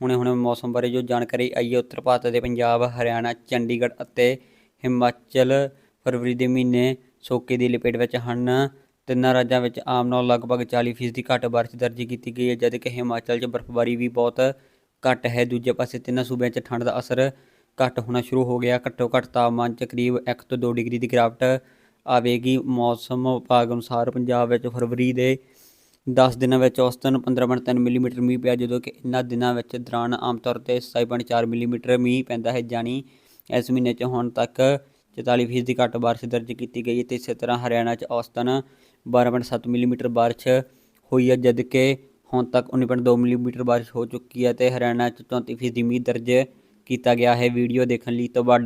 ਹੁਣੇ ਹੁਣੇ ਮੌਸਮ ਬਾਰੇ ਜੋ ਜਾਣਕਾਰੀ ਆਈ ਹੈ ਉੱਤਰ ਭਾਰਤ ਦੇ ਪੰਜਾਬ, ਹਰਿਆਣਾ, ਚੰਡੀਗੜ੍ਹ ਅਤੇ ਹਿਮਾਚਲ ਫਰਵਰੀ ਦੇ ਮਹੀਨੇ ਸੋਕੇ ਦੀ ਲਪੇਟ ਵਿੱਚ ਹਨ। ਤਿੰਨਾਂ ਰਾਜਾਂ ਵਿੱਚ ਆਮ ਨਾਲੋਂ ਲਗਭਗ 40% ਦੀ ਘੱਟ ਬਾਰਿਸ਼ ਦਰਜ ਕੀਤੀ ਗਈ ਹੈ, ਜਦਕਿ ਹਿਮਾਚਲ 'ਚ ਬਰਫ਼ਬਾਰੀ ਵੀ ਬਹੁਤ ਘੱਟ ਹੈ। ਦੂਜੇ ਪਾਸੇ ਤਿੰਨਾਂ ਸੂਬਿਆਂ 'ਚ ਠੰਡ ਦਾ ਅਸਰ ਘੱਟ ਹੋਣਾ ਸ਼ੁਰੂ ਹੋ ਗਿਆ। ਘੱਟੋ ਘੱਟ ਤਾਪਮਾਨ 'ਚ ਕਰੀਬ 1 ਤੋਂ 2 ਡਿਗਰੀ ਦੀ ਗਿਰਾਵਟ ਆਵੇਗੀ। ਮੌਸਮ ਵਿਭਾਗ ਅਨੁਸਾਰ ਪੰਜਾਬ ਵਿੱਚ ਫਰਵਰੀ ਦੇ 10 ਦਿਨਾਂ ਵਿੱਚ ਔਸਤਨ 15.3 ਮਿਲੀਮੀਟਰ ਮੀਂਹ ਪਿਆ, ਜਦੋਂ ਕਿ ਇਨ੍ਹਾਂ ਦਿਨਾਂ ਵਿੱਚ ਦੌਰਾਨ ਆਮ ਤੌਰ ਤੇ 27.4 ਮਿਲੀਮੀਟਰ ਮੀਂਹ ਪੈਂਦਾ ਹੈ, ਜਾਣੀ ਇਸ ਮਹੀਨੇ 'ਚ ਹੁਣ ਤੱਕ 44% ਦੀ ਘੱਟ ਬਾਰਿਸ਼ ਦਰਜ ਕੀਤੀ ਗਈ ਹੈ ਤੇ ਇਸੇ ਤਰ੍ਹਾਂ ਹਰਿਆਣਾ 'ਚ ਔਸਤਨ 12.7 ਮਿਲੀਮੀਟਰ ਬਾਰਿਸ਼ ਹੋਈ ਹੈ, ਜਦ ਕਿ ਹੁਣ ਤੱਕ 19.2 ਮਿਲੀਮੀਟਰ ਬਾਰਿਸ਼ ਹੋ ਚੁੱਕੀ ਹੈ ਤੇ ਹਰਿਆਣਾ 'ਚ 34% ਦੀ ਮੀਂਹ ਦਰਜ ਕੀਤਾ ਗਿਆ ਹੈ। ਵੀਡੀਓ ਦੇਖਣ ਲਈ ਤੁਹਾਡਾ